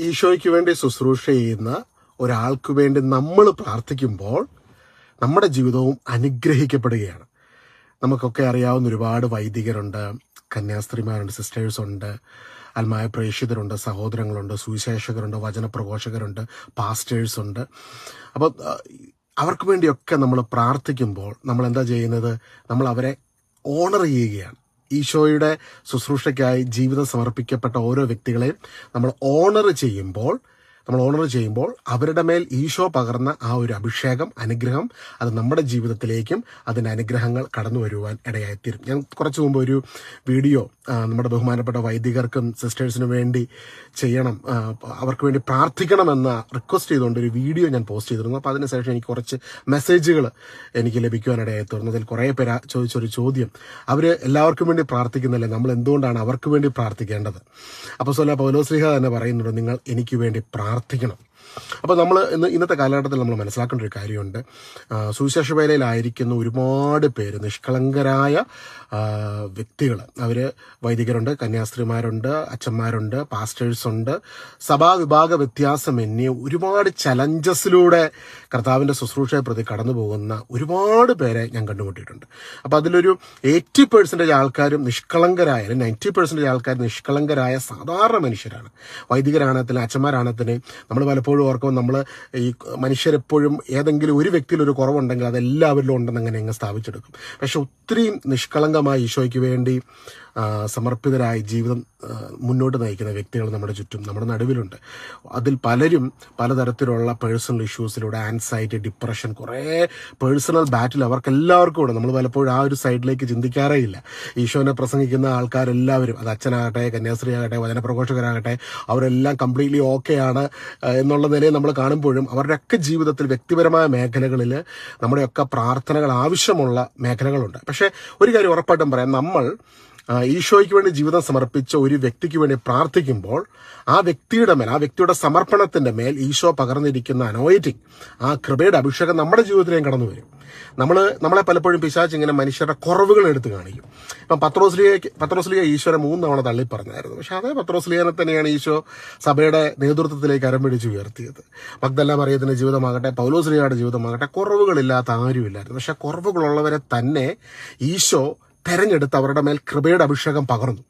ഈശോയ്ക്ക് വേണ്ടി ശുശ്രൂഷ ചെയ്യുന്ന ഒരാൾക്ക് വേണ്ടി നമ്മൾ പ്രാർത്ഥിക്കുമ്പോൾ നമ്മുടെ ജീവിതവും അനുഗ്രഹിക്കപ്പെടുകയാണ്. നമുക്കൊക്കെ അറിയാവുന്ന ഒരുപാട് വൈദികരുണ്ട് കന്യാസ്ത്രീമാരുണ്ട് സിസ്റ്റേഴ്സ് ഉണ്ട് അൽമായ പ്രേക്ഷിതരുണ്ട് സഹോദരങ്ങളുണ്ട് സുവിശേഷകരുണ്ട് വചനപ്രഘോഷകരുണ്ട് പാസ്റ്റേഴ്സ് ഉണ്ട്. അപ്പോൾ അവർക്ക് വേണ്ടിയൊക്കെ നമ്മൾ പ്രാർത്ഥിക്കുമ്പോൾ നമ്മൾ എന്താ ചെയ്യുന്നത്? നമ്മൾ അവരെ ഓണർ ചെയ്യുകയാണ്. ഈശോയുടെ ശുശ്രൂഷയ്ക്കായി ജീവിതം സമർപ്പിക്കപ്പെട്ട ഓരോ വ്യക്തികളെയും നമ്മൾ ഓണർ ചെയ്യുമ്പോൾ നമ്മൾ ഓണർ ചെയ്യുമ്പോൾ അവരുടെ മേൽ ഈശോ പകർന്ന ആ ഒരു അഭിഷേകം അനുഗ്രഹം അത് നമ്മുടെ ജീവിതത്തിലേക്കും അതിന്റെ അനുഗ്രഹങ്ങൾ കടന്നു വരുവാൻ ഇടയായിത്തീരും. ഞാൻ കുറച്ച് മുമ്പ് ഒരു വീഡിയോ നമ്മുടെ ബഹുമാനപ്പെട്ട വൈദികർക്കും സിസ്റ്റേഴ്സിനും വേണ്ടി ചെയ്യണം അവർക്ക് വേണ്ടി പ്രാർത്ഥിക്കണമെന്ന റിക്വസ്റ്റ് ചെയ്തുകൊണ്ട് ഒരു വീഡിയോ ഞാൻ പോസ്റ്റ് ചെയ്തിരുന്നു. അപ്പോൾ അതിനുശേഷം എനിക്ക് കുറച്ച് മെസ്സേജുകൾ എനിക്ക് ലഭിക്കുവാനിടയായി അതിൽ കുറേ പേര് ചോദിച്ചൊരു ചോദ്യം. അവർ എല്ലാവർക്കും വേണ്ടി പ്രാർത്ഥിക്കുന്നില്ല. നമ്മൾ എന്തുകൊണ്ടാണ് അവർക്ക് വേണ്ടി പ്രാർത്ഥിക്കേണ്ടത്? അപ്പോൾ സ്വല പൗലോ ശ്രീഹ തന്നെ പറയുന്നുണ്ട് നിങ്ങൾ എനിക്ക് വേണ്ടി っていくの。അപ്പോൾ നമ്മൾ ഇന്ന് ഇന്നത്തെ കാലഘട്ടത്തിൽ നമ്മൾ മനസ്സിലാക്കേണ്ട ഒരു കാര്യമുണ്ട്. സുവിശേഷ വേലയിലായിരിക്കുന്ന ഒരുപാട് പേര് നിഷ്കളങ്കരായ വ്യക്തികൾ അവർ വൈദികരുണ്ട് കന്യാസ്ത്രീമാരുണ്ട് അച്ഛന്മാരുണ്ട് പാസ്റ്റേഴ്സ് ഉണ്ട് സഭാവിഭാഗ വ്യത്യാസമന്യേ ഒരുപാട് ചലഞ്ചസിലൂടെ കർത്താവിന്റെ ശുശ്രൂഷയെ പ്രതി കടന്നു പോകുന്ന ഒരുപാട് പേരെ ഞാൻ കണ്ടുമുട്ടിയിട്ടുണ്ട്. അപ്പോൾ അതിലൊരു എയ്റ്റി പെർസെന്റേജ് ആൾക്കാരും നിഷ്കളങ്കരായ നയന്റി പെർസെന്റേജ് ആൾക്കാർ നിഷ്കളങ്കരായ സാധാരണ മനുഷ്യരാണ്. വൈദികരാണത്തിന് അച്ഛന്മാരാണത്തിന് നമ്മൾ പലപ്പോഴും ഓർക്കുമ്പോൾ നമ്മൾ ഈ മനുഷ്യരെപ്പോഴും ഏതെങ്കിലും ഒരു വ്യക്തിയിൽ ഒരു കുറവുണ്ടെങ്കിൽ അതെല്ലാവരിലും ഉണ്ടെന്ന് അങ്ങനെ അങ്ങ് സ്ഥാപിച്ചെടുക്കും. പക്ഷെ ഒത്തിരി നിഷ്കളങ്കമായി ഈശോയ്ക്ക് വേണ്ടി സമർപ്പിതരായി ജീവിതം മുന്നോട്ട് നയിക്കുന്ന വ്യക്തികൾ നമ്മുടെ ചുറ്റും നമ്മുടെ നടുവിലുണ്ട്. അതിൽ പലരും പലതരത്തിലുള്ള പേഴ്സണൽ ഇഷ്യൂസിലൂടെ ആൻസൈറ്റി ഡിപ്രഷൻ കുറേ പേഴ്സണൽ ബാറ്റിൽ അവർക്ക് എല്ലാവർക്കും ഉണ്ട്. നമ്മൾ പലപ്പോഴും ആ ഒരു സൈഡിലേക്ക് ചിന്തിക്കാറേ ഇല്ല. ഈശോനെ പ്രസംഗിക്കുന്ന ആൾക്കാരെല്ലാവരും അത് അച്ഛനാകട്ടെ കന്യാസ്ത്രീ ആകട്ടെ വചനപ്രഘോഷകരാകട്ടെ അവരെല്ലാം കംപ്ലീറ്റ്ലി ഓക്കെയാണ് എന്നുള്ള നിലയിൽ നമ്മൾ കാണുമ്പോഴും അവരുടെയൊക്കെ ജീവിതത്തിൽ വ്യക്തിപരമായ മേഖലകളിൽ നമ്മുടെയൊക്കെ പ്രാർത്ഥനകൾ ആവശ്യമുള്ള മേഖലകളുണ്ട്. പക്ഷേ ഒരു കാര്യം ഉറപ്പായിട്ടും പറയാം. നമ്മൾ ഈശോയ്ക്ക് വേണ്ടി ജീവിതം സമർപ്പിച്ച ഒരു വ്യക്തിക്ക് വേണ്ടി പ്രാർത്ഥിക്കുമ്പോൾ ആ വ്യക്തിയുടെ മേൽ ആ വ്യക്തിയുടെ സമർപ്പണത്തിന്റെ മേൽ ഈശോ പകർന്നിരിക്കുന്ന അനോയിറ്റിംഗ് ആ കൃപയുടെ അഭിഷേകം നമ്മുടെ ജീവിതത്തിലേയും കടന്നു വരും. നമ്മൾ നമ്മളെ പലപ്പോഴും പിശാച്ച് ഇങ്ങനെ മനുഷ്യരുടെ കുറവുകൾ എടുത്ത് കാണിക്കും. ഇപ്പം പത്രോസ്ലിയയ്ക്ക് പത്രോസ്ലിയ ഈശോനെ മൂന്ന് തവണ തള്ളി പറഞ്ഞായിരുന്നു. പക്ഷെ അതേ പത്രോസ്ലിയനെ തന്നെയാണ് ഈശോ സഭയുടെ നേതൃത്വത്തിലേക്ക് അരം പിടിച്ച് ഉയർത്തിയത്. മഗ്ദല്ല മറിയത്തിന്റെ ജീവിതമാകട്ടെ പൗലോസ്ലിയയുടെ ജീവിതമാകട്ടെ കുറവുകളില്ലാത്ത ആരുമില്ലായിരുന്നു. പക്ഷെ കുറവുകളുള്ളവരെ തന്നെ ഈശോ തെരഞ്ഞെടുത്ത് അവരുടെ മേൽ കൃപയുടെ അഭിഷേകം പകർന്നു.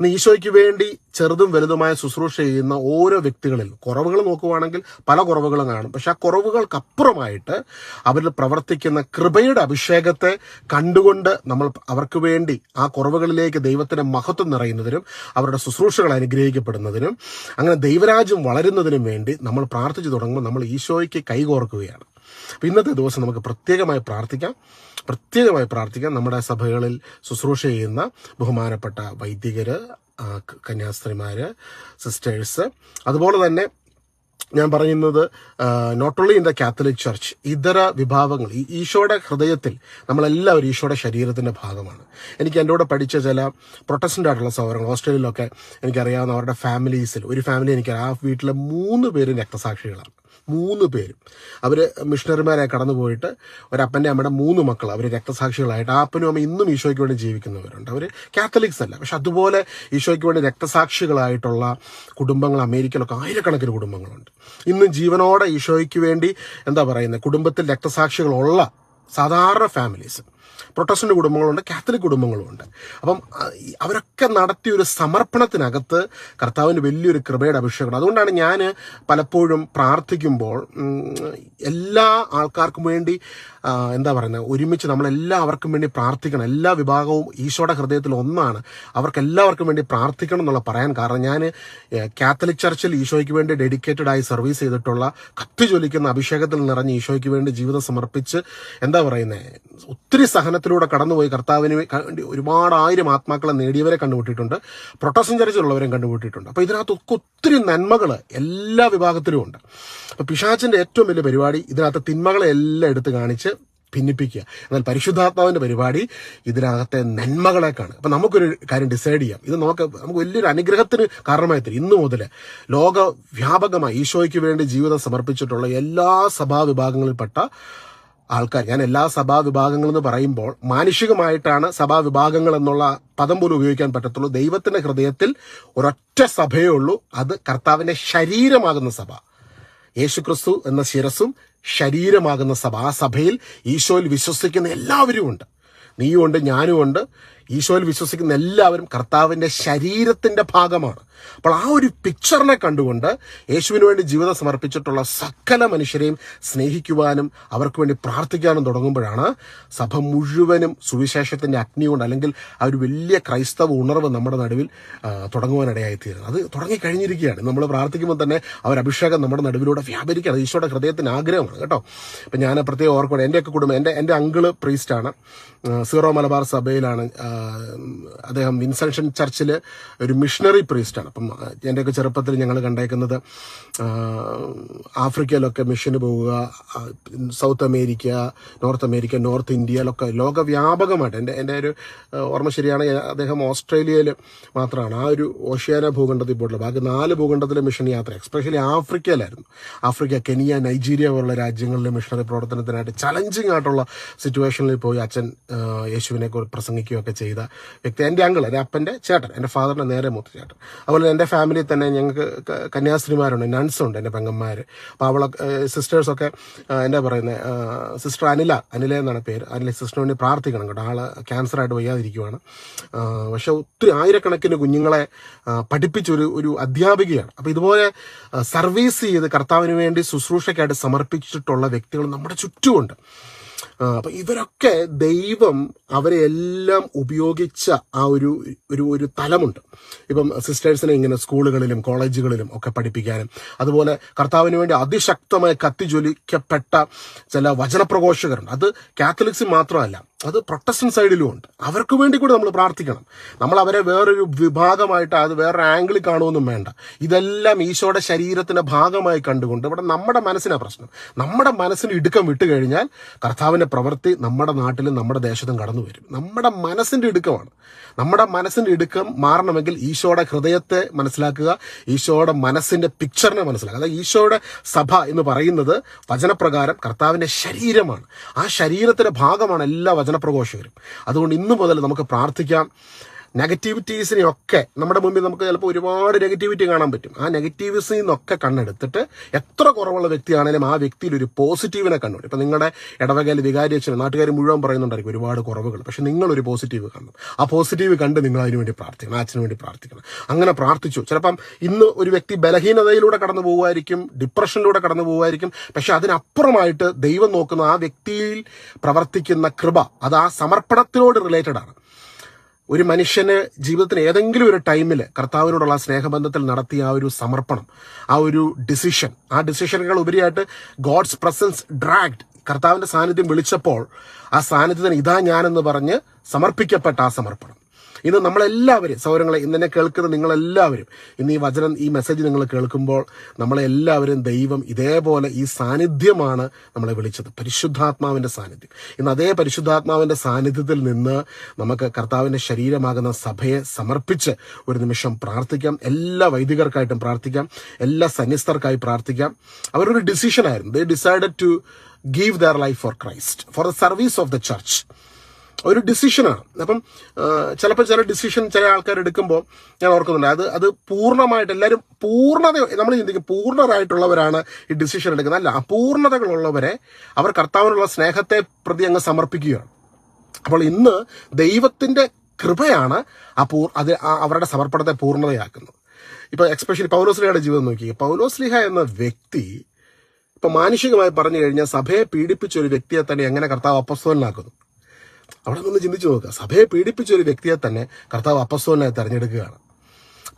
ഇന്ന് ഈശോയ്ക്ക് വേണ്ടി ചെറുതും വലുതുമായ ശുശ്രൂഷ ചെയ്യുന്ന ഓരോ വ്യക്തികളിൽ കുറവുകൾ നോക്കുവാണെങ്കിൽ പല കുറവുകളും കാണും. പക്ഷെ ആ കുറവുകൾക്കപ്പുറമായിട്ട് അവരിൽ പ്രവർത്തിക്കുന്ന കൃപയുടെ അഭിഷേകത്തെ കണ്ടുകൊണ്ട് നമ്മൾ അവർക്ക് വേണ്ടി ആ കുറവുകളിലേക്ക് ദൈവത്തിന്റെ മഹത്വം നിറയുന്നതിനും അവരുടെ ശുശ്രൂഷകൾ അനുഗ്രഹിക്കപ്പെടുന്നതിനും അങ്ങനെ ദൈവരാജ്യം വളരുന്നതിനും വേണ്ടി നമ്മൾ പ്രാർത്ഥിച്ചു തുടങ്ങുമ്പോൾ നമ്മൾ ഈശോയ്ക്ക് കൈകോർക്കുകയാണ്. അപ്പം ഇന്നത്തെ ദിവസം നമുക്ക് പ്രത്യേകമായി പ്രാർത്ഥിക്കാം. പ്രത്യേകമായി പ്രാർത്ഥിക്കാം. നമ്മുടെ സഭകളിൽ ശുശ്രൂഷ ചെയ്യുന്ന ബഹുമാനപ്പെട്ട വൈദികര് ആ, ക- കന്യാസ്ത്രീമാര് സിസ്റ്റേഴ്സ് അതുപോലെ തന്നെ ഞാൻ പറയുന്നത് not only in the catholic church ഇതര വിഭാഗങ്ങൾ ഈ ഈശോയുടെ ഹൃദയത്തിൽ നമ്മളെല്ലാവരും ഈശോയുടെ ശരീരത്തിന്റെ ഭാഗമാണ്. എനിക്ക് എന്റെ കൂടെ പഠിച്ച ചില പ്രൊട്ടസ്റ്റന്റ് ആയിട്ടുള്ള സൗകര്യങ്ങൾ ഓസ്ട്രേലിയയിലൊക്കെ എനിക്കറിയാവുന്ന അവരുടെ ഫാമിലീസിൽ ഒരു ഫാമിലി എനിക്കറിയാം ആ വീട്ടിലെ മൂന്ന് പേരും രക്തസാക്ഷികളാണ്. മൂന്ന് പേരും. അവർ മിഷണറിമാരായി കടന്നുപോയിട്ട് ഒരപ്പന്റെ അമ്മയുടെ മൂന്ന് മക്കൾ അവർ രക്തസാക്ഷികളായിട്ട്. ആ അപ്പനും അമ്മ ഇന്നും ഈശോയ്ക്ക് വേണ്ടി ജീവിക്കുന്നവരുണ്ട്. അവർ കാത്തലിക്സ് അല്ല. പക്ഷെ അതുപോലെ ഈശോയ്ക്ക് വേണ്ടി രക്തസാക്ഷികളായിട്ടുള്ള കുടുംബങ്ങൾ അമേരിക്കയിലൊക്കെ ആയിരക്കണക്കിന് കുടുംബങ്ങളുണ്ട്. ഇന്നും ജീവനോടെ ഈശോയ്ക്ക് വേണ്ടി എന്താ പറയുന്നത് കുടുംബത്തിൽ രക്തസാക്ഷികളുള്ള സാധാരണ ഫാമിലീസ്. പ്രൊട്ടസ്റ്റന്റ് കുടുംബങ്ങളുണ്ട് കാത്തലിക് കുടുംബങ്ങളുമുണ്ട്. അപ്പം അവരൊക്കെ നടത്തിയ ഒരു സമർപ്പണത്തിനകത്ത് കർത്താവിന് വലിയൊരു കൃപയുടെ അഭിഷേകമാണ് അതുകൊണ്ടാണ് ഞാൻ പലപ്പോഴും പ്രാർത്ഥിക്കുമ്പോൾ എല്ലാ ആൾക്കാർക്കും വേണ്ടി എന്താ പറയുന്നത്? ഒരുമിച്ച് നമ്മളെല്ലാവർക്കും വേണ്ടി പ്രാർത്ഥിക്കണം. എല്ലാ വിഭാഗവും ഈശോയുടെ ഹൃദയത്തിൽ ഒന്നാണ്. അവർക്ക് എല്ലാവർക്കും വേണ്ടി പ്രാർത്ഥിക്കണം എന്നുള്ള പറയാൻ കാരണം ഞാൻ കാത്തലിക് ചർച്ചിൽ ഈശോയ്ക്ക് വേണ്ടി ഡെഡിക്കേറ്റഡ് ആയി സർവീസ് ചെയ്തിട്ടുള്ള കത്തി ജ്വലിക്കുന്ന അഭിഷേകത്തിൽ നിറഞ്ഞ് ഈശോയ്ക്ക് വേണ്ടി ജീവിതം സമർപ്പിച്ച് എന്താ പറയുന്നത് ഒത്തിരി സഹനത്തിലൂടെ കടന്നുപോയി കർത്താവിന് വേണ്ടി ഒരുപാട് ആയിരം ആത്മാക്കളെ നേടിയവരെ കണ്ടുമുട്ടിയിട്ടുണ്ട്. പ്രൊട്ടസ്റ്റൻ ചർച്ചിലുള്ളവരെയും കണ്ടുമുട്ടിയിട്ടുണ്ട്. അപ്പോൾ ഇതിനകത്തൊക്കെ ഒത്തിരി നന്മകൾ എല്ലാ വിഭാഗത്തിലും ഉണ്ട്. അപ്പോൾ പിശാച്ചിന്റെ ഏറ്റവും വലിയ പരിപാടി ഇതിനകത്ത് തിന്മകളെ എല്ലാം എടുത്ത് കാണിച്ച് ഭിന്നിപ്പിക്കുക. എന്നാൽ പരിശുദ്ധാത്മാവിന്റെ പരിപാടി ഇതിനകത്തെ നന്മകളേക്കാണ് അപ്പൊ നമുക്കൊരു കാര്യം ഡിസൈഡ് ചെയ്യാം. ഇത് നമുക്ക് നമുക്ക് വലിയൊരു അനുഗ്രഹത്തിന് കാരണമായി തരും. ഇന്നു മുതൽ ലോക വ്യാപകമായി ഈശോയ്ക്ക് വേണ്ടി ജീവിതം സമർപ്പിച്ചിട്ടുള്ള എല്ലാ സഭാ വിഭാഗങ്ങളിൽപ്പെട്ട ആൾക്കാർ ഞാൻ എല്ലാ സഭാ വിഭാഗങ്ങളെന്ന് പറയുമ്പോൾ മാനുഷികമായിട്ടാണ് സഭാ വിഭാഗങ്ങൾ എന്നുള്ള പദം പോലും ഉപയോഗിക്കാൻ പറ്റത്തുള്ളൂ. ദൈവത്തിന്റെ ഹൃദയത്തിൽ ഒരൊറ്റ സഭയേ ഉള്ളൂ. അത് കർത്താവിന്റെ ശരീരമാകുന്ന സഭ. യേശുക്രിസ്തു എന്ന ശിരസും ശരീരമാകുന്ന സഭ. ആ സഭയിൽ ഈശോയിൽ വിശ്വസിക്കുന്ന എല്ലാവരും ഉണ്ട് നീയുമുണ്ട് ഞാനുമുണ്ട്. ഈശോയിൽ വിശ്വസിക്കുന്ന എല്ലാവരും കർത്താവിന്റെ ശരീരത്തിന്റെ ഭാഗമാണ്. അപ്പോൾ ആ ഒരു പിക്ചറിനെ കണ്ടുകൊണ്ട് യേശുവിന് വേണ്ടി ജീവിതം സമർപ്പിച്ചിട്ടുള്ള സകല മനുഷ്യരെയും സ്നേഹിക്കുവാനും അവർക്ക് വേണ്ടി പ്രാർത്ഥിക്കാനും തുടങ്ങുമ്പോഴാണ് സഭ മുഴുവനും സുവിശേഷത്തിന്റെ അഗ്നി കൊണ്ട് അല്ലെങ്കിൽ ആ ഒരു വലിയ ക്രൈസ്തവ ഉണർവ് നമ്മുടെ നടുവിൽ തുടങ്ങുവാനിടയായിത്തീരുന്നത്. അത് തുടങ്ങിക്കഴിഞ്ഞിരിക്കുകയാണ്. നമ്മൾ പ്രാർത്ഥിക്കുമ്പോൾ തന്നെ അവർ അഭിഷേകം നമ്മുടെ നടുവിലൂടെ വ്യാപരിക്കുകയാണ്. ഈശോയുടെ ഹൃദയത്തിന് ആഗ്രഹമാണ് കേട്ടോ. അപ്പം ഞാൻ പ്രത്യേകം ഓർക്കണം എന്റെയൊക്കെ കുടുംബം എന്റെ എന്റെ അങ്കിൾ പ്രീസ്റ്റാണ് സീറോ മലബാർ സഭയിലാണ് അദ്ദേഹം വിൻസെൻഷൻ ചർച്ചിൽ ഒരു മിഷണറി പ്രീസ്റ്റാണ്. അപ്പം എന്റെയൊക്കെ ചെറുപ്പത്തിൽ ഞങ്ങൾ കണ്ടേക്കുന്നത് ആഫ്രിക്കയിലൊക്കെ മിഷന് പോവുക south America north America north ഇന്ത്യയിലൊക്കെ ലോകവ്യാപകമായിട്ട് എന്റെ എന്റെ ഒരു ഓർമ്മ ശരിയാണ് അദ്ദേഹം ഓസ്ട്രേലിയയിൽ മാത്രമാണ്. ആ ഒരു ഓഷ്യാന ഭൂഖണ്ഡത്തിൽ പോയിട്ടുള്ളത്. ബാക്കി നാല് ഭൂഖണ്ഡത്തിലെ മിഷൻ യാത്ര എക്സ്പെഷ്യലി ആഫ്രിക്കയിലായിരുന്നു. ആഫ്രിക്ക കെനിയ നൈജീരിയ പോലുള്ള രാജ്യങ്ങളിലെ മിഷണറി പ്രവർത്തനത്തിനായിട്ട് ചലഞ്ചിങ് ആയിട്ടുള്ള സിറ്റുവേഷനിൽ പോയി അച്ഛൻ യേശുവിനെ പ്രസംഗിക്കുകയൊക്കെ ചെയ്ത. വ്യക്തി എന്റെ അങ്കിൾ എന്റെ അപ്പന്റെ ചേട്ടൻ എന്റെ ഫാദറിന്റെ നേരെ മൂത്ത ചേട്ടൻ. അതുപോലെ എന്റെ ഫാമിലിയിൽ തന്നെ ഞങ്ങൾക്ക് കന്യാസ്ത്രീമാരുണ്ട് നൺസ് ഉണ്ട് എന്റെ പെങ്ങന്മാർ അപ്പോൾ അവളെ സിസ്റ്റേഴ്സൊക്കെ എന്താ പറയുന്നത് സിസ്റ്റർ അനില അനില എന്നാണ് പേര്. അനില സിസ്റ്ററിന് വേണ്ടി പ്രാർത്ഥിക്കണം കേട്ടോ. ആൾ ക്യാൻസറായിട്ട് വയ്യാതിരിക്കുവാണ്. പക്ഷേ ഒത്തിരി ആയിരക്കണക്കിന് കുഞ്ഞുങ്ങളെ പഠിപ്പിച്ചൊരു ഒരു അധ്യാപികയാണ്. അപ്പോൾ ഇതുപോലെ സർവീസ് ചെയ്ത് കർത്താവിന് വേണ്ടി ശുശ്രൂഷയ്ക്കായിട്ട് സമർപ്പിച്ചിട്ടുള്ള വ്യക്തികൾ നമ്മുടെ ചുറ്റുമുണ്ട്. അപ്പൊ ഇവരൊക്കെ ദൈവം അവരെ എല്ലാം ഉപയോഗിച്ച ആ ഒരു ഒരു ഒരു തലമുണ്ട്. ഇപ്പം സിസ്റ്റേഴ്സിനെ ഇങ്ങനെ സ്കൂളുകളിലും കോളേജുകളിലും ഒക്കെ പഠിപ്പിക്കാനും അതുപോലെ കർത്താവിന് വേണ്ടി അതിശക്തമായി കത്തിജ്വലിക്കപ്പെട്ട ചില വചനപ്രഘോഷകരുണ്ട്. അത് കാത്തലിക്സ് മാത്രമല്ല അത് പ്രൊട്ടസ്റ്റന്റ് സൈഡിലും ഉണ്ട്. അവർക്ക് വേണ്ടി കൂടി നമ്മൾ പ്രാർത്ഥിക്കണം. നമ്മൾ അവരെ വേറൊരു വിഭാഗമായിട്ട് അത് വേറൊരു ആംഗിളിൽ കാണുമെന്നും വേണ്ട. ഇതെല്ലാം ഈശോയുടെ ശരീരത്തിന്റെ ഭാഗമായി കണ്ടുകൊണ്ട് ഇവിടെ നമ്മുടെ മനസ്സിനാണ് പ്രശ്നം. നമ്മുടെ മനസ്സിന് ഇടുക്കം വിട്ടു കഴിഞ്ഞാൽ കർത്താവിന്റെ പ്രവൃത്തി നമ്മുടെ നാട്ടിലും നമ്മുടെ ദേശത്തും കടന്നു വരും. നമ്മുടെ മനസ്സിന്റെ ഇടുക്കമാണ്. നമ്മുടെ മനസ്സിന്റെ ഇടുക്കം മാറണമെങ്കിൽ ഈശോയുടെ ഹൃദയത്തെ മനസ്സിലാക്കുക ഈശോയുടെ മനസ്സിന്റെ പിക്ചറിനെ മനസ്സിലാക്കുക. അതായത് ഈശോയുടെ സഭ എന്ന് പറയുന്നത് വചനപ്രകാരം കർത്താവിന്റെ ശരീരമാണ്. ആ ശരീരത്തിന്റെ ഭാഗമാണ് എല്ലാ വചനപ്രഘോഷകരും. അതുകൊണ്ട് ഇന്നു മുതൽ നമുക്ക് പ്രാർത്ഥിക്കാം. നെഗറ്റിവിറ്റീസിനെയൊക്കെ നമ്മുടെ മുമ്പിൽ നമുക്ക് ചിലപ്പോൾ ഒരുപാട് നെഗറ്റിവിറ്റി കാണാൻ പറ്റും. ആ നെഗറ്റീവ്സിൽ നിന്നൊക്കെ കണ്ണെടുത്തിട്ട് എത്ര കുറവുള്ള വ്യക്തിയാണെങ്കിലും ആ വ്യക്തിയിൽ ഒരു പോസിറ്റീവിനെ കണ്ടുപിടി. ഇപ്പം നിങ്ങളുടെ ഇടവകയിൽ വികാരി അച്ഛൻ നാട്ടുകാർ മുഴുവൻ പറയുന്നുണ്ടായിരിക്കും ഒരുപാട് കുറവുകൾ. പക്ഷെ നിങ്ങളൊരു പോസിറ്റീവ് കാണും ആ പോസിറ്റീവ് കണ്ട് നിങ്ങൾ അതിനു വേണ്ടി പ്രാർത്ഥിക്കണം അച്ഛനു അച്ഛന് വേണ്ടി പ്രാർത്ഥിക്കണം. അങ്ങനെ പ്രാർത്ഥിച്ചു. ചിലപ്പം ഇന്ന് ഒരു വ്യക്തി ബലഹീനതയിലൂടെ കടന്നു പോകുമായിരിക്കും ഡിപ്രഷനിലൂടെ കടന്നു പോകുമായിരിക്കും പക്ഷെ അതിനപ്പുറമായിട്ട് ദൈവം നോക്കുന്ന ആ വ്യക്തിയിൽ പ്രവർത്തിക്കുന്ന കൃപ അത് ആ സമർപ്പണത്തിനോട് റിലേറ്റഡ് ആണ്. ഒരു മനുഷ്യന് ജീവിതത്തിന് ഏതെങ്കിലും ഒരു ടൈമിൽ കർത്താവിനോടുള്ള സ്നേഹബന്ധത്തിൽ നടത്തിയ ആ ഒരു സമർപ്പണം ആ ഒരു ഡിസിഷൻ ആ ഡിസിഷനുകൾ ഉപരിയായിട്ട് ഗോഡ്സ് പ്രസൻസ് ഡ്രാഗ്ഡ് കർത്താവിന്റെ സാന്നിധ്യം വിളിച്ചപ്പോൾ ആ സാന്നിധ്യത്തിന് ഇതാ ഞാനെന്ന് പറഞ്ഞ് സമർപ്പിക്കപ്പെട്ട ആ സമർപ്പണം. ഇന്ന് നമ്മളെല്ലാവരും സൗരങ്ങളെ ഇന്നെ കേൾക്കുന്ന നിങ്ങളെല്ലാവരും ഇന്ന് ഈ വചനം ഈ മെസ്സേജ് നിങ്ങൾ കേൾക്കുമ്പോൾ നമ്മളെല്ലാവരും ദൈവം ഇതേപോലെ ഈ സാന്നിധ്യമാണ് നമ്മളെ വിളിച്ചത്. പരിശുദ്ധാത്മാവിന്റെ സാന്നിധ്യം. ഇന്ന് അതേ പരിശുദ്ധാത്മാവിന്റെ സാന്നിധ്യത്തിൽ നിന്ന് നമുക്ക് കർത്താവിന്റെ ശരീരമാകുന്ന സഭയെ സമർപ്പിച്ച് ഒരു നിമിഷം പ്രാർത്ഥിക്കാം. എല്ലാ വൈദികർക്കായിട്ടും പ്രാർത്ഥിക്കാം. എല്ലാ സന്യസ്തർക്കായി പ്രാർത്ഥിക്കാം. അവരൊരു ഡിസിഷനായിരുന്നു they decided to give their life for Christ for the service of the church ഒരു ഡിസിഷനാണ് അപ്പം ചിലപ്പോൾ ചില ഡിസിഷൻ ചില ആൾക്കാർ എടുക്കുമ്പോൾ ഞാൻ ഓർക്കുന്നുണ്ട്. അത് അത് പൂർണമായിട്ട് എല്ലാവരും പൂർണത നമ്മൾ ചിന്തിക്കും പൂർണരായിട്ടുള്ളവരാണ് ഈ ഡിസിഷൻ എടുക്കുന്നത്. അല്ല അപൂർണതകളുള്ളവരെ അവർ കർത്താവിനുള്ള സ്നേഹത്തെ പ്രതി അങ്ങ് സമർപ്പിക്കുകയാണ്. അപ്പോൾ ഇന്ന് ദൈവത്തിന്റെ കൃപയാണ് ആ പൂർ അത് അവരുടെ സമർപ്പണത്തെ പൂർണതയാക്കുന്നത്. ഇപ്പോൾ എക്സ്പെഷ്യലി പൗലോസ്ലിഹയുടെ ജീവിതം നോക്കി. പൗലോസ്ലിഹ എന്ന വ്യക്തി ഇപ്പം മാനുഷികമായി പറഞ്ഞു കഴിഞ്ഞാൽ സഭയെ പീഡിപ്പിച്ച ഒരു വ്യക്തിയെ തന്നെ എങ്ങനെ കർത്താവ് അപ്പസ്തോലനാക്കുന്നു? അവിടെ നിന്ന് ചിന്തിച്ചു നോക്കുക. സഭയെ പീഡിപ്പിച്ച ഒരു വ്യക്തിയെ തന്നെ കർത്താവ് അപ്പസ്തോലനായി തെരഞ്ഞെടുക്കുകയാണ്.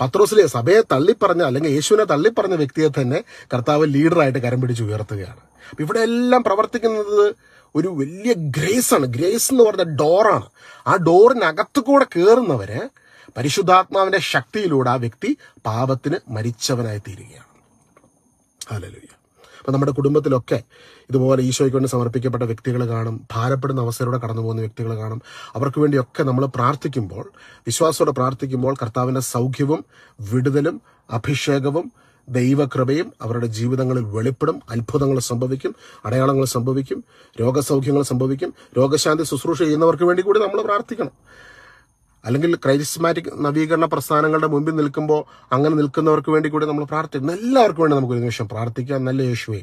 പത്രോസിലെ സഭയെ തള്ളിപ്പറഞ്ഞ അല്ലെങ്കിൽ യേശുവിനെ തള്ളിപ്പറഞ്ഞ വ്യക്തിയെ തന്നെ കർത്താവ് ലീഡറായിട്ട് കരം പിടിച്ച് ഉയർത്തുകയാണ്. ഇവിടെ എല്ലാം പ്രവർത്തിക്കുന്നത് ഒരു വലിയ ഗ്രേസ് ആണ്. ഗ്രേസ് എന്ന് പറഞ്ഞ ഡോറാണ് ആ ഡോറിനകത്ത് കൂടെ കയറുന്നവര് പരിശുദ്ധാത്മാവിന്റെ ശക്തിയിലൂടെ ആ വ്യക്തി പാപത്തിന് മരിച്ചവനായി തീരുകയാണ്. ഹല്ലേലൂയ. അപ്പൊ നമ്മുടെ കുടുംബത്തിലൊക്കെ ഇതുപോലെ ഈശോയ്ക്ക് വേണ്ടി സമർപ്പിക്കപ്പെട്ട വ്യക്തികൾ കാണും ഭാരപ്പെടുന്ന അവസ്ഥയിലൂടെ കടന്നു പോകുന്ന വ്യക്തികൾ കാണും. അവർക്ക് വേണ്ടിയൊക്കെ നമ്മൾ പ്രാർത്ഥിക്കുമ്പോൾ വിശ്വാസത്തോടെ പ്രാർത്ഥിക്കുമ്പോൾ കർത്താവിന്റെ സൗഖ്യവും വിടുതലും അഭിഷേകവും ദൈവകൃപയും അവരുടെ ജീവിതങ്ങളിൽ വെളിപ്പെടും അത്ഭുതങ്ങൾ സംഭവിക്കും അടയാളങ്ങൾ സംഭവിക്കും രോഗസൗഖ്യങ്ങൾ സംഭവിക്കും രോഗശാന്തി ശുശ്രൂഷ ചെയ്യുന്നവർക്ക് വേണ്ടി കൂടി നമ്മൾ പ്രാർത്ഥിക്കണം. അല്ലെങ്കിൽ ക്രൈസ്മാറ്റിക് നവീകരണ പ്രസ്ഥാനങ്ങളുടെ മുമ്പിൽ നിൽക്കുമ്പോൾ അങ്ങനെ നിൽക്കുന്നവർക്ക് വേണ്ടി കൂടി നമ്മൾ പ്രാർത്ഥിക്കുന്നു. എല്ലാവർക്കും വേണ്ടി നമുക്ക് ഒരു നിമിഷം പ്രാർത്ഥിക്കാം. നല്ല യേശുവേ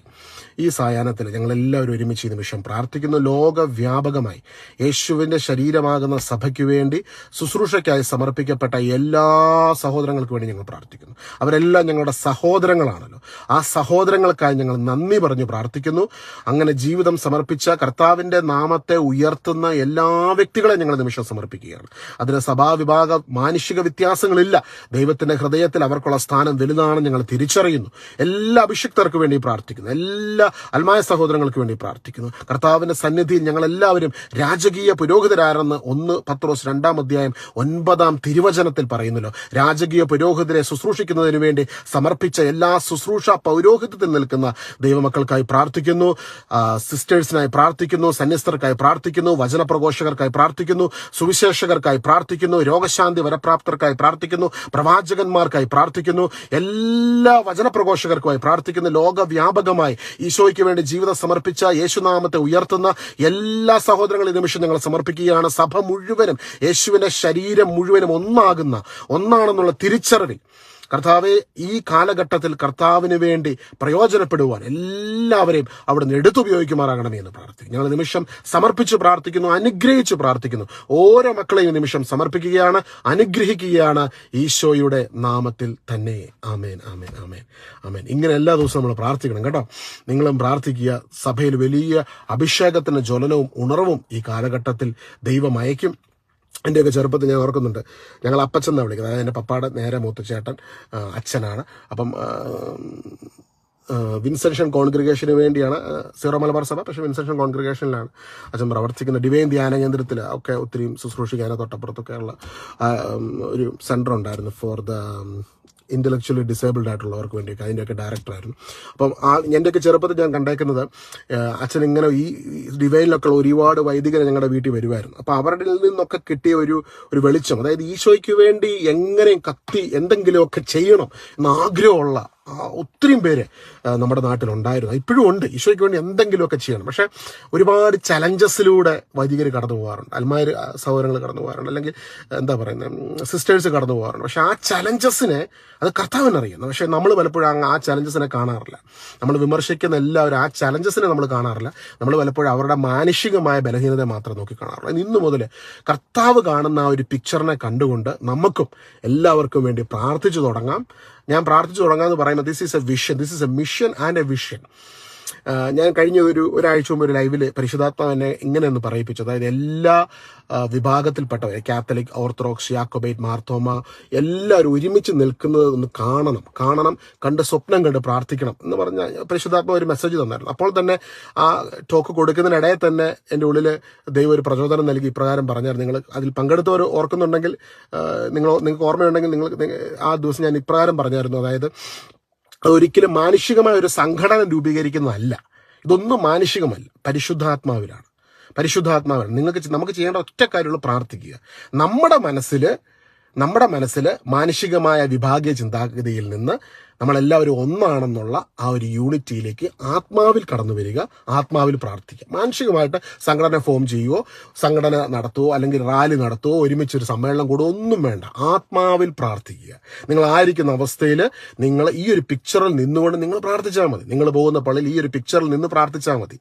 ഈ സായാഹ്നത്തിൽ ഞങ്ങൾ എല്ലാവരും ഒരുമിച്ച് ഈ നിമിഷം പ്രാർത്ഥിക്കുന്നു. ലോകവ്യാപകമായി യേശുവിന്റെ ശരീരമാകുന്ന സഭയ്ക്ക് വേണ്ടി ശുശ്രൂഷയ്ക്കായി സമർപ്പിക്കപ്പെട്ട എല്ലാ സഹോദരങ്ങൾക്ക് വേണ്ടി ഞങ്ങൾ പ്രാർത്ഥിക്കുന്നു. അവരെല്ലാം ഞങ്ങളുടെ സഹോദരങ്ങളാണല്ലോ. ആ സഹോദരങ്ങൾക്കായി ഞങ്ങൾ നന്ദി പറഞ്ഞു പ്രാർത്ഥിക്കുന്നു. അങ്ങനെ ജീവിതം സമർപ്പിച്ച കർത്താവിന്റെ നാമത്തെ ഉയർത്തുന്ന എല്ലാ വ്യക്തികളെയും ഞങ്ങൾ നിമിഷം സമർപ്പിക്കുകയാണ്. അതിന് സഭാവിഭാഗ മാനുഷിക വ്യത്യാസങ്ങളില്ല. ദൈവത്തിന്റെ ഹൃദയത്തിൽ അവർക്കുള്ള സ്ഥാനം വലുതാണെന്ന് ഞങ്ങൾ തിരിച്ചറിയുന്നു. എല്ലാ അഭിഷിക്തർക്ക് വേണ്ടി പ്രാർത്ഥിക്കുന്നു. എല്ലാ അൽമായ സഹോദരങ്ങൾക്ക് വേണ്ടി പ്രാർത്ഥിക്കുന്നു. കർത്താവിന്റെ സന്നിധിയിൽ ഞങ്ങൾ എല്ലാവരും രാജകീയ പുരോഹിതരാരെന്ന് ഒന്ന് പത്രോസ് രണ്ടാം അധ്യായം ഒൻപതാം തിരുവചനത്തിൽ പറയുന്നല്ലോ. രാജകീയ പുരോഹിതരെ ശുശ്രൂഷിക്കുന്നതിന് വേണ്ടി സമർപ്പിച്ച എല്ലാ ശുശ്രൂഷ പൗരോഹിത്യത്തിൽ നിൽക്കുന്ന ദൈവമക്കൾക്കായി പ്രാർത്ഥിക്കുന്നു. സിസ്റ്റേഴ്സിനായി പ്രാർത്ഥിക്കുന്നു. സന്യസ്തർക്കായി പ്രാർത്ഥിക്കുന്നു. വചനപ്രഘോഷകർക്കായി പ്രാർത്ഥിക്കുന്നു. സുവിശേഷകർക്കായി പ്രാർത്ഥിക്കുന്നു. രോഗശാന്തി വരപ്രാപ്തർക്കായി പ്രാർത്ഥിക്കുന്നു പ്രവാചകന്മാർക്കായി പ്രാർത്ഥിക്കുന്നു എല്ലാ വചനപ്രഘോഷകർക്കുമായി പ്രാർത്ഥിക്കുന്നു ലോകവ്യാപകമായി ഈശോയ്ക്ക് വേണ്ടി ജീവിതം സമർപ്പിച്ച യേശുനാമത്തെ ഉയർത്തുന്ന എല്ലാ സഹോദരങ്ങളും നിമിഷം ഞങ്ങൾ സമർപ്പിക്കുകയാണ്. സഭ മുഴുവനും യേശുവിന്റെ ശരീരം മുഴുവനും ഒന്നാകുന്ന ഒന്നാണെന്നുള്ള തിരിച്ചറിവിൽ കർത്താവെ ഈ കാലഘട്ടത്തിൽ കർത്താവിന് വേണ്ടി പ്രയോജനപ്പെടുവാൻ എല്ലാവരെയും അവിടെ നിന്ന് എടുത്തുപയോഗിക്കുമാറാകണമേ എന്ന് പ്രാർത്ഥിക്കും ഞങ്ങൾ നിമിഷം സമർപ്പിച്ച് പ്രാർത്ഥിക്കുന്നു അനുഗ്രഹിച്ച് പ്രാർത്ഥിക്കുന്നു. ഓരോ മക്കളെയും നിമിഷം സമർപ്പിക്കുകയാണ് അനുഗ്രഹിക്കുകയാണ്. ഈശോയുടെ നാമത്തിൽ തന്നെ. ആമേൻ ആമേൻ ആമേൻ ആമേൻ. ഇങ്ങനെ എല്ലാ ദിവസവും നമ്മൾ പ്രാർത്ഥിക്കണം കേട്ടോ. നിങ്ങളും പ്രാർത്ഥിക്കുക സഭയിൽ വലിയ അഭിഷേകത്തിന്റെ ജ്വലനവും ഉണർവും ഈ കാലഘട്ടത്തിൽ ദൈവം അയക്കും എന്റെയൊക്കെ ചെറുപ്പത്തിൽ ഞാൻ ഓർക്കുന്നുണ്ട്. ഞങ്ങൾ അപ്പച്ചെന്നാണ് വിളിക്കുന്നത്. അതായത് എന്റെ പപ്പാടെ നേരെ മൂത്ത ചേട്ടൻ അച്ഛനാണ്. അപ്പം വിൻസെൻഷൻ കോൺഗ്രിഗേഷന് വേണ്ടിയാണ് സീറോ മലബാർ സഭ പക്ഷേ വിൻസെൻഷൻ കോൺഗ്രിഗേഷനിലാണ് അച്ഛൻ പ്രവർത്തിക്കുന്ന ഡിവൈൻ ധ്യാന കേന്ദ്രത്തിൽ ഒക്കെ ഒത്തിരി ശുശ്രൂഷിക്കാനോ തൊട്ടപ്പുറത്തൊക്കെയുള്ള ഒരു സെന്റർ ഉണ്ടായിരുന്നു ഫോർ ദ ഇന്റലക്ച്വലി ഡിസേബിൾഡ് ആയിട്ടുള്ളവർക്ക് വേണ്ടിയൊക്കെ അതിന്റെയൊക്കെ ഡയറക്ടറായിരുന്നു അപ്പം ആ എന്റെയൊക്കെ ചെറുപ്പത്തിൽ ഞാൻ കണ്ടേക്കുന്നത് അച്ഛൻ ഇങ്ങനെ ഈ ഡിവൈനിലൊക്കെ ഡിവൈനിലൊക്കെ ഒരുപാട് വൈദികരെ ഞങ്ങളുടെ വീട്ടിൽ വരുമായിരുന്നു അപ്പം അവരുടെ നിന്നൊക്കെ കിട്ടിയ ഒരു ഒരു വെളിച്ചം അതായത് ഈശോയ്ക്ക് വേണ്ടി എങ്ങനെയും കത്തി എന്തെങ്കിലുമൊക്കെ ചെയ്യണം എന്നാഗ്രഹമുള്ള ഒത്തിരിയും പേര് നമ്മുടെ നാട്ടിലുണ്ടായിരുന്നു. ഇപ്പോഴും ഉണ്ട്. ഈശോയ്ക്ക് വേണ്ടി എന്തെങ്കിലുമൊക്കെ ചെയ്യണം. പക്ഷെ ഒരുപാട് ചലഞ്ചസിലൂടെ വൈദികർ കടന്നു പോകാറുണ്ട്. അൽമാർ സഹോദരങ്ങൾ കടന്നു പോകാറുണ്ട്. അല്ലെങ്കിൽ എന്താ പറയുന്നത് സിസ്റ്റേഴ്സ് കടന്നു പോകാറുണ്ട്. പക്ഷെ ആ ചലഞ്ചസിനെ അത് കർത്താവിനറിയാം പക്ഷെ നമ്മൾ പലപ്പോഴും ആ ചലഞ്ചസിനെ കാണാറില്ല. നമ്മൾ വിമർശിക്കുന്ന എല്ലാവരും ആ ചലഞ്ചസിനെ നമ്മൾ കാണാറില്ല. നമ്മൾ പലപ്പോഴും അവരുടെ മാനുഷികമായ ബലഹീനത മാത്രം നോക്കി കാണാറുള്ളൂ. ഇന്ന് മുതൽ കർത്താവ് കാണുന്ന ആ ഒരു പിക്ചറിനെ കണ്ടുകൊണ്ട് നമുക്കും എല്ലാവർക്കും വേണ്ടി പ്രാർത്ഥിച്ചു തുടങ്ങാം. ഞാൻ പ്രാർത്ഥിച്ചു തുടങ്ങാമെന്ന് പറയുന്നത് this is a vision this is a mission and a vision ഞാൻ കഴിഞ്ഞ ഒരു ഒരാഴ്ച മുമ്പ് ഒരു ലൈവിൽ പരിശുദ്ധാത്മാവ് എന്നെ ഇങ്ങനെയൊന്ന് പറയിപ്പിച്ചു. അതായത് എല്ലാ വിഭാഗത്തിൽപ്പെട്ടവർ കാത്തലിക് ഓർത്തഡോക്സ് യാക്കോബൈറ്റ് മാർത്തോമ എല്ലാവരും ഒരുമിച്ച് നിൽക്കുന്നത് ഒന്ന് കാണണം. കാണണം കണ്ട് സ്വപ്നം കണ്ട് പ്രാർത്ഥിക്കണം എന്ന് പറഞ്ഞ പരിശുദ്ധാത്മാവ് ഒരു മെസ്സേജ് തന്നായിരുന്നു. അപ്പോൾ തന്നെ ആ ടോക്ക് കൊടുക്കുന്നതിനിടയിൽ തന്നെ എന്റെ ഉള്ളിൽ ദൈവം ഒരു പ്രചോദനം നൽകി ഇപ്രകാരം പറഞ്ഞായിരുന്നു. നിങ്ങൾ അതിൽ പങ്കെടുത്തവർ ഓർക്കുന്നുണ്ടെങ്കിൽ നിങ്ങൾ നിങ്ങൾക്ക് ഓർമ്മയുണ്ടെങ്കിൽ നിങ്ങൾ ആ ദിവസം ഞാൻ ഇപ്രകാരം പറഞ്ഞായിരുന്നു. അതായത് അത് ഒരിക്കലും മാനുഷികമായ ഒരു സംഘടന രൂപീകരിക്കുന്നതല്ല. ഇതൊന്നും മാനുഷികമല്ല. പരിശുദ്ധാത്മാവിലാണ്. പരിശുദ്ധാത്മാവാണ്. നിങ്ങൾക്ക് നമുക്ക് ചെയ്യേണ്ട ഒറ്റ കാര്യമുള്ള പ്രാർത്ഥിക്കുക. നമ്മുടെ മനസ്സിൽ നമ്മുടെ മനസ്സിൽ മാനുഷികമായ വിഭാഗീയ ചിന്താഗതിയിൽ നിന്ന് നമ്മളെല്ലാവരും ഒന്നാണെന്നുള്ള ആ ഒരു യൂണിറ്റിയിലേക്ക് ആത്മാവിൽ കടന്നു വരിക ആത്മാവിൽ പ്രാർത്ഥിക്കുക. മാനുഷികമായിട്ട് സംഘടന ഫോം ചെയ്യുവോ സംഘടന നടത്തുവോ അല്ലെങ്കിൽ റാലി നടത്തുവോ ഒരുമിച്ചൊരു സമ്മേളനം കൂടുവോ ഒന്നും വേണ്ട. ആത്മാവിൽ പ്രാർത്ഥിക്കുക. നിങ്ങൾ ആയിരിക്കുന്ന അവസ്ഥയിൽ നിങ്ങൾ ഈ ഒരു പിക്ചറിൽ നിന്നുകൊണ്ട് നിങ്ങൾ പ്രാർത്ഥിച്ചാൽ മതി. നിങ്ങൾ പോകുന്ന പള്ളിയിൽ ഈ ഒരു പിക്ചറിൽ നിന്ന് പ്രാർത്ഥിച്ചാൽ മതി.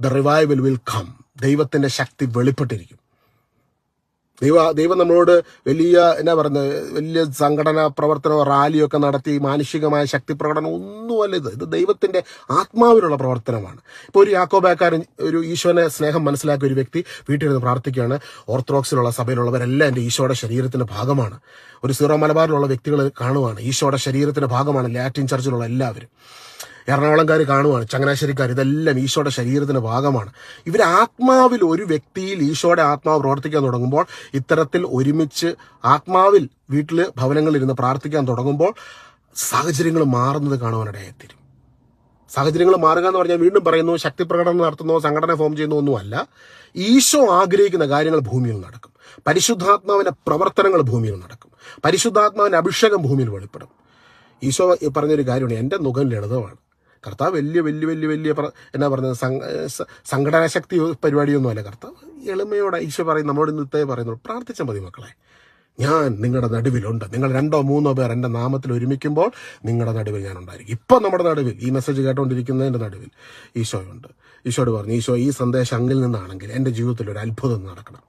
ദ റിവൈവൽ വിൽ കം ദൈവത്തിന്റെ ശക്തി വെളിപ്പെട്ടിരിക്കും. ദൈവ ദൈവം നമ്മളോട് വലിയ എന്നാ പറയുന്നത് വലിയ സംഘടന പ്രവർത്തനമോ റാലിയോ ഒക്കെ നടത്തി മാനുഷികമായ ശക്തി പ്രകടനം ഒന്നുമല്ല ഇത്. ഇത് ദൈവത്തിന്റെ ആത്മാവിലുള്ള പ്രവർത്തനമാണ്. ഇപ്പോൾ ഒരു യാക്കോബാക്കാരൻ ഒരു ഈശോനെ സ്നേഹം മനസ്സിലാക്കിയ ഒരു വ്യക്തി വീട്ടിൽ നിന്ന് പ്രാർത്ഥിക്കുകയാണ്. ഓർത്തഡോക്സിലുള്ള സഭയിലുള്ളവരെല്ലാം എന്റെ ഈശോയുടെ ശരീരത്തിന്റെ ഭാഗമാണ്. ഒരു സീറോ മലബാറിലുള്ള വ്യക്തികൾ കാണുവാണ്. ഈശോയുടെ ശരീരത്തിന്റെ ഭാഗമാണ് ലാറ്റിൻ ചർച്ചിലുള്ള എല്ലാവരും. എറണാകുളംകാർ കാണുവാണ് ചങ്ങനാശ്ശേരിക്കാർ ഇതെല്ലാം ഈശോയുടെ ശരീരത്തിന് ഭാഗമാണ്. ഇവർ ആത്മാവിൽ ഒരു വ്യക്തിയിൽ ഈശോയുടെ ആത്മാവ് പ്രവർത്തിക്കാൻ തുടങ്ങുമ്പോൾ ഇത്തരത്തിൽ ഒരുമിച്ച് ആത്മാവിൽ വീട്ടിൽ ഭവനങ്ങളിൽ ഇരുന്ന് പ്രാർത്ഥിക്കാൻ തുടങ്ങുമ്പോൾ സാഹചര്യങ്ങൾ മാറുന്നത് കാണുവാനിടയായിത്തീരും സാഹചര്യങ്ങൾ മാറുക എന്ന് പറഞ്ഞാൽ വീണ്ടും പറയുന്നു ശക്തി പ്രകടനം നടത്തുന്നോ സംഘടന ഫോം ചെയ്യുന്നോ ഒന്നുമല്ല. ഈശോ ആഗ്രഹിക്കുന്ന കാര്യങ്ങൾ ഭൂമിയിൽ നടക്കും. പരിശുദ്ധാത്മാവിന്റെ പ്രവർത്തനങ്ങൾ ഭൂമിയിൽ നടക്കും. പരിശുദ്ധാത്മാവിന്റെ അഭിഷേകം ഭൂമിയിൽ വെളിപ്പെടും. ഈശോ പറഞ്ഞൊരു കാര്യമാണ് എന്റെ മുഖം ലളിതമാണ്. കർത്താവ് വലിയ വലിയ വലിയ വലിയ എന്നാ പറഞ്ഞത്? സംഘടനാ ശക്തി പരിപാടിയൊന്നും പരിപാടിയൊന്നുമല്ല. കർത്താവ് എളിമയോടെ ഈശോ പറയും നമ്മളോട് ഇന്നത്തെ പറയുന്നു പ്രാർത്ഥിച്ച മതി മക്കളെ. ഞാൻ നിങ്ങളുടെ നടുവിലുണ്ട്. നിങ്ങൾ രണ്ടോ മൂന്നോ പേർ എന്റെ നാമത്തിൽ ഒരുമിക്കുമ്പോൾ നിങ്ങളുടെ നടുവിൽ ഞാൻ ഉണ്ടായിരിക്കും ഇപ്പം നമ്മുടെ നടുവിൽ ഈ മെസ്സേജ് കേട്ടുകൊണ്ടിരിക്കുന്നതിന്റെ നടുവിൽ ഈശോയുണ്ട്. ഈശോയോട് പറഞ്ഞു ഈശോ ഈ സന്ദേശം അങ്ങിൽ നിന്നാണെങ്കിൽ എന്റെ ജീവിതത്തിൽ ഒരു അത്ഭുതം നടക്കണം.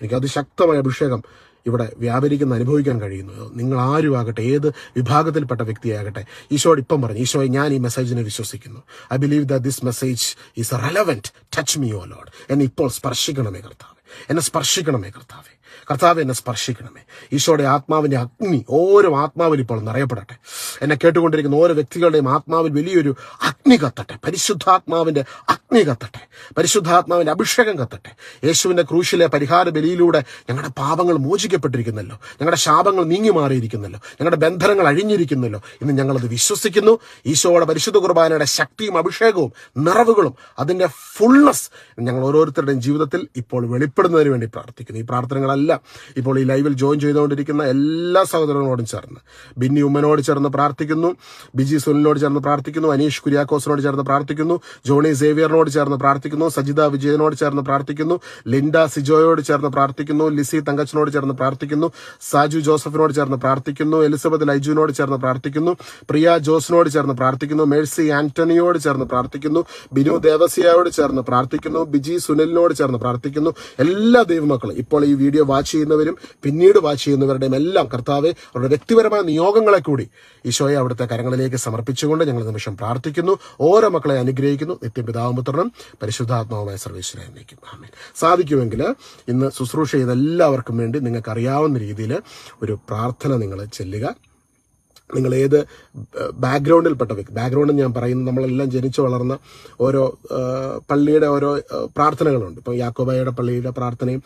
എനിക്ക് അതിശക്തമായ അഭിഷേകം ഇവിടെ വ്യാപരിക്കുന്ന അനുഭവിക്കാൻ കഴിയുന്നു. നിങ്ങൾ ആരും ആകട്ടെ ഏത് വിഭാഗത്തിൽപ്പെട്ട വ്യക്തിയാകട്ടെ. ഈശോയോട് ഇപ്പം പറഞ്ഞു ഈശോയെ ഞാൻ ഈ മെസ്സേജിനെ വിശ്വസിക്കുന്നു. I believe the this message is relevant touch me oh lord എന്നെ ഇപ്പോൾ സ്പർശിക്കണമേ കർത്താവ്. എന്നെ സ്പർശിക്കണമേ കർത്താവെ. കർത്താവ് എന്നെ സ്പർശിക്കണമേ. ഈശോയുടെ ആത്മാവിന്റെ അഗ്നി ഓരോ ആത്മാവിൽ ഇപ്പോൾ നിറയപ്പെടട്ടെ എന്നെ കേട്ടുകൊണ്ടിരിക്കുന്ന ഓരോ വ്യക്തികളുടെയും ആത്മാവിൽ വലിയൊരു അഗ്നി കത്തട്ടെ. പരിശുദ്ധാത്മാവിന്റെ അഗ്നി കത്തട്ടെ. പരിശുദ്ധാത്മാവിന്റെ അഭിഷേകം കത്തട്ടെ. യേശുവിന്റെ ക്രൂശിലെ പരിഹാര ബലിയിലൂടെ ഞങ്ങളുടെ പാപങ്ങൾ മോചിക്കപ്പെട്ടിരിക്കുന്നല്ലോ. ഞങ്ങളുടെ ശാപങ്ങൾ നീങ്ങി മാറിയിരിക്കുന്നല്ലോ. ഞങ്ങളുടെ ബന്ധനങ്ങൾ അഴിഞ്ഞിരിക്കുന്നല്ലോ. ഇന്ന് ഞങ്ങളത് വിശ്വസിക്കുന്നു. ഈശോയുടെ പരിശുദ്ധ കുർബാനയുടെ ശക്തിയും അഭിഷേകവും നിറവുകളും അതിന്റെ ഫുൾനെസ് ഞങ്ങൾ ഓരോരുത്തരുടെയും ജീവിതത്തിൽ ഇപ്പോൾ വെളിപ്പെടുന്നതിന് വേണ്ടി പ്രാർത്ഥിക്കുന്നു. ഈ പ്രാർത്ഥനകളെല്ലാം ഇപ്പോൾ ഈ ലൈവിൽ ജോയിൻ ചെയ്തുകൊണ്ടിരിക്കുന്ന എല്ലാ സഹോദരങ്ങളോടും ചേർന്ന് ബിന്നി ഉമ്മനോട് ചേർന്ന് പ്രാർത്ഥിക്കുന്നു. ബിജി സുനിലിനോട് ചേർന്ന് പ്രാർത്ഥിക്കുന്നു. അനീഷ് കുര്യാക്കോസിനോട് ചേർന്ന് പ്രാർത്ഥിക്കുന്നു. ജോണി സേവിയറിനോട് ചേർന്ന് പ്രാർത്ഥിക്കുന്നു സജിത വിജയനോട് ചേർന്ന് പ്രാർത്ഥിക്കുന്നു ലിൻഡ സിജോയോട് ചേർന്ന് പ്രാർത്ഥിക്കുന്നു ലിസി തങ്കച്ചനോട് ചേർന്ന് പ്രാർത്ഥിക്കുന്നു സാജു ജോസഫിനോട് ചേർന്ന് പ്രാർത്ഥിക്കുന്നു എലിസബത്ത് ലൈജുവിനോട് ചേർന്ന് പ്രാർത്ഥിക്കുന്നു പ്രിയ ജോസിനോട് ചേർന്ന് പ്രാർത്ഥിക്കുന്നു മേഴ്സി ആന്റണിയോട് ചേർന്ന് പ്രാർത്ഥിക്കുന്നു ബിനു ദേവസിയോട് ചേർന്ന് പ്രാർത്ഥിക്കുന്നു ബിജി സുനിലിനോട് ചേർന്ന് പ്രാർത്ഥിക്കുന്നു. എല്ലാ ദൈവമക്കളും ഇപ്പോൾ ഈ വീഡിയോ വാച്ച് ചെയ്യുന്നവരും പിന്നീട് വാച്ച് ചെയ്യുന്നവരുടെയും എല്ലാം കർത്താവ് അവരുടെ വ്യക്തിപരമായ നിയോഗങ്ങളെ കൂടി ഈശോയെ അവിടുത്തെ കരങ്ങളിലേക്ക് സമർപ്പിച്ചുകൊണ്ട് ഞങ്ങൾ നിമിഷം പ്രാർത്ഥിക്കുന്നു. ഓരോ മക്കളെ അനുഗ്രഹിക്കുന്നു. നിത്യപിതാവുപുത്രനും പരിശുദ്ധാത്മാവുമായ സർവീശ്വരെ അന്വേഷിക്കും. ആമേൻ. സാധിക്കുമെങ്കിൽ ഇന്ന് ശുശ്രൂഷ ചെയ്ത എല്ലാവർക്കും വേണ്ടി നിങ്ങൾക്ക് അറിയാവുന്ന രീതിയിൽ ഒരു പ്രാർത്ഥന നിങ്ങൾ ചെല്ലുക. നിങ്ങൾ ഏത് ബാക്ക്ഗ്രൗണ്ടിൽപ്പെട്ട വ്യക്തി ബാക്ക്ഗ്രൗണ്ട് ഞാൻ പറയുന്നത് നമ്മളെല്ലാം ജനിച്ചു വളർന്ന ഓരോ പള്ളിയുടെ ഓരോ പ്രാർത്ഥനകളുണ്ട്. ഇപ്പം യാക്കോബായയുടെ പള്ളിയുടെ പ്രാർത്ഥനയും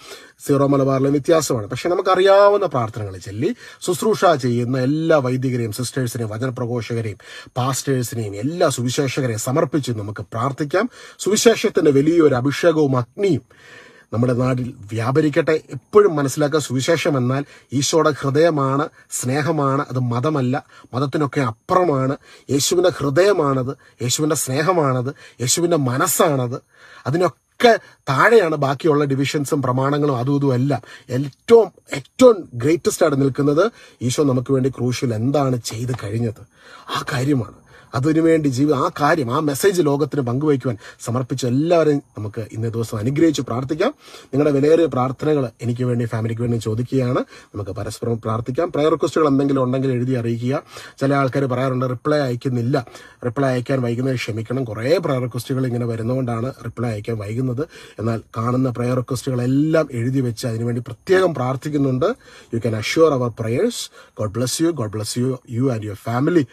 സീറോ മലബാറിലെ വ്യത്യാസമാണ്. പക്ഷേ നമുക്കറിയാവുന്ന പ്രാർത്ഥനകൾ ചൊല്ലി ശുശ്രൂഷ ചെയ്യുന്ന എല്ലാ വൈദികരെയും സിസ്റ്റേഴ്സിനെയും വചനപ്രഘോഷകരെയും പാസ്റ്റേഴ്സിനെയും എല്ലാ സുവിശേഷകരെയും സമർപ്പിച്ച് നമുക്ക് പ്രാർത്ഥിക്കാം. സുവിശേഷത്തിന്റെ വലിയൊരു അഭിഷേകവും അഗ്നിയും നമ്മുടെ നാട്ടിൽ വ്യാപരിക്കട്ടെ എപ്പോഴും മനസ്സിലാക്കുക സുവിശേഷം എന്നാൽ ഈശോയുടെ ഹൃദയമാണ് സ്നേഹമാണ് അത് മതമല്ല. മതത്തിനൊക്കെ അപ്പുറമാണ്. യേശുവിന്റെ ഹൃദയമാണത് യേശുവിന്റെ സ്നേഹമാണത് യേശുവിന്റെ മനസ്സാണത്. അതിനൊക്കെ ഒക്കെ താഴെയാണ് ബാക്കിയുള്ള ഡിവിഷൻസും പ്രമാണങ്ങളും അതും ഇതും എല്ലാം. ഏറ്റവും ഏറ്റവും ഗ്രേറ്റസ്റ്റ് ആയിട്ട് നിൽക്കുന്നത് ഈശോ നമുക്ക് വേണ്ടി ക്രൂഷ്യൽ എന്താണ് ചെയ്ത് കഴിഞ്ഞത്? ആ കാര്യമാണ്. അതിനുവേണ്ടി ജീവി ആ കാര്യം ആ മെസ്സേജ് ലോകത്തിന് പങ്കുവയ്ക്കുവാൻ സമർപ്പിച്ച എല്ലാവരെയും നമുക്ക് ഇന്നേ ദിവസം അനുഗ്രഹിച്ച് പ്രാർത്ഥിക്കാം. നിങ്ങളുടെ വിലയേറിയ പ്രാർത്ഥനകൾ എനിക്ക് വേണ്ടി ഫാമിലിക്ക് വേണ്ടി ചോദിക്കുകയാണ്. നമുക്ക് പരസ്പരം പ്രാർത്ഥിക്കാം. പ്രയർ റിക്വസ്റ്റുകൾ എന്തെങ്കിലും ഉണ്ടെങ്കിൽ എഴുതി അറിയിക്കുക. ചില ആൾക്കാർ പറയാറുണ്ട് റിപ്ലൈ അയക്കുന്നില്ല. റിപ്ലൈ അയക്കാൻ വൈകുന്നത് ക്ഷമിക്കണം. കുറേ പ്രയർ റിക്വസ്റ്റുകൾ ഇങ്ങനെ വരുന്നതുകൊണ്ടാണ് റിപ്ലൈ അയക്കാൻ വൈകുന്നത്. എന്നാൽ കാണുന്ന പ്രയർ റിക്വസ്റ്റുകളെല്ലാം എഴുതി വെച്ച് അതിനുവേണ്ടി പ്രത്യേകം പ്രാർത്ഥിക്കുന്നുണ്ട്. You can assure our prayers God bless you God bless you you and your family